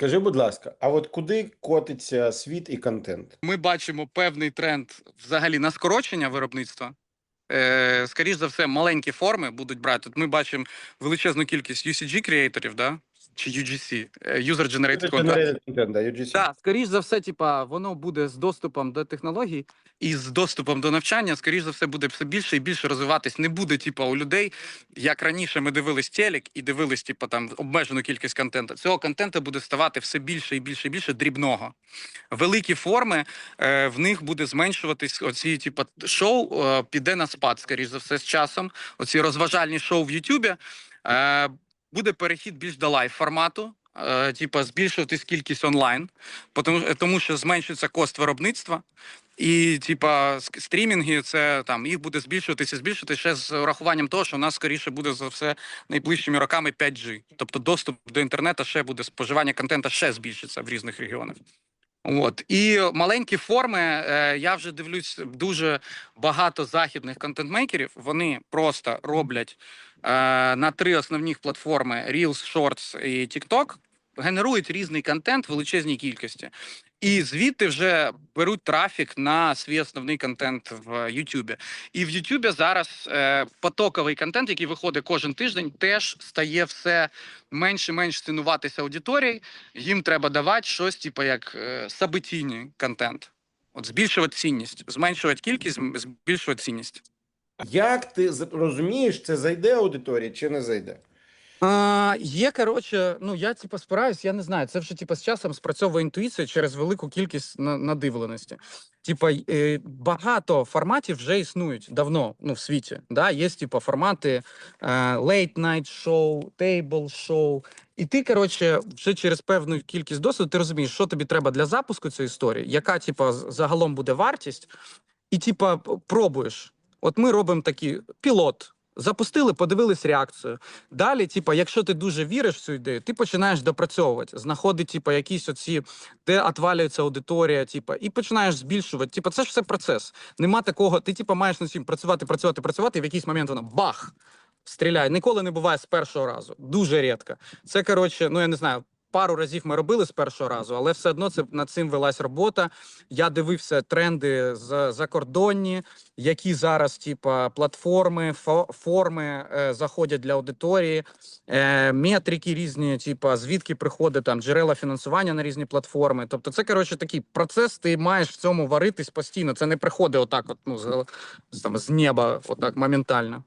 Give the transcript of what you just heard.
Скажи, будь ласка, а от куди котиться світ і контент? Ми бачимо певний тренд взагалі на скорочення виробництва. Е, скоріш за все, маленькі форми будуть брати. От ми бачимо величезну кількість UCG креаторів, да? Чи UGC, е, User Generated Content. Content, да, UGC. Так, скоріш за все, типа, воно буде з доступом до технологій і з доступом до навчання, скоріш за все, буде все більше і більше розвиватись. Не буде, типа, у людей, як раніше ми дивились телек і дивились, типа, там обмежену кількість контенту. Цього контенту буде ставати все більше і більше і більше дрібного. Великі форми е, в них буде зменшуватись. Оці, типа, шоу е, піде на спад, скоріш за все, з часом. Оці розважальні шоу в Ютубі. Е, буде перехід більш до лайв формату. Е, типа збільшуватись кількість онлайн, тому, тому що зменшується кост виробництва, і типа стрімінги, це там їх буде збільшуватися, збільшувати ще з урахуванням того, що у нас скоріше буде за все найближчими роками 5G. Тобто доступ до інтернету ще буде споживання контента ще збільшиться в різних регіонах. От і маленькі форми. Е, я вже дивлюсь дуже багато західних контентмейкерів. Вони просто роблять е, на три основні платформи: Reels, Shorts і TikTok, генерують різний контент в величезній кількості. І звідти вже беруть трафік на свій основний контент в YouTube. І в YouTube зараз е, потоковий контент, який виходить кожен тиждень, теж стає все менше і менше цінуватися аудиторією. Їм треба давати щось, типу як е, сабитійний контент. От збільшувати цінність, зменшувати кількість, збільшувати цінність. Як ти розумієш, це зайде аудиторія чи не зайде? А, є, коротше, ну я типу спираюсь, я не знаю. Це вже типу, з часом спрацьовує інтуїція через велику кількість на- надивленості. Типа, е, багато форматів вже існують давно ну, в світі. Да? Є типу, формати е, late night show, table show. І ти, коротше, вже через певну кількість досвіду ти розумієш, що тобі треба для запуску цієї історії, яка типу, загалом буде вартість, і типа п- пробуєш. От ми робимо такий пілот. Запустили, подивились реакцію. Далі, типа, якщо ти дуже віриш в цю ідею, ти починаєш допрацьовувати, знаходити, типа, якісь оці, де отвалюється аудиторія, типа, і починаєш збільшувати. Типа, це ж все процес. Нема такого, ти типа маєш над цим працювати, працювати, працювати, і в якийсь момент воно бах! Стріляє. Ніколи не буває з першого разу. Дуже рідко. Це коротше, ну я не знаю. Пару разів ми робили з першого разу, але все одно це над цим велась робота. Я дивився тренди з закордонні, які зараз, типа, платформи, фо- форми е, заходять для аудиторії, е, метрики різні, типа, звідки приходить там джерела фінансування на різні платформи. Тобто, це коротше такий процес. Ти маєш в цьому варитись постійно. Це не приходить отак, от ну з, там з неба, отак моментально.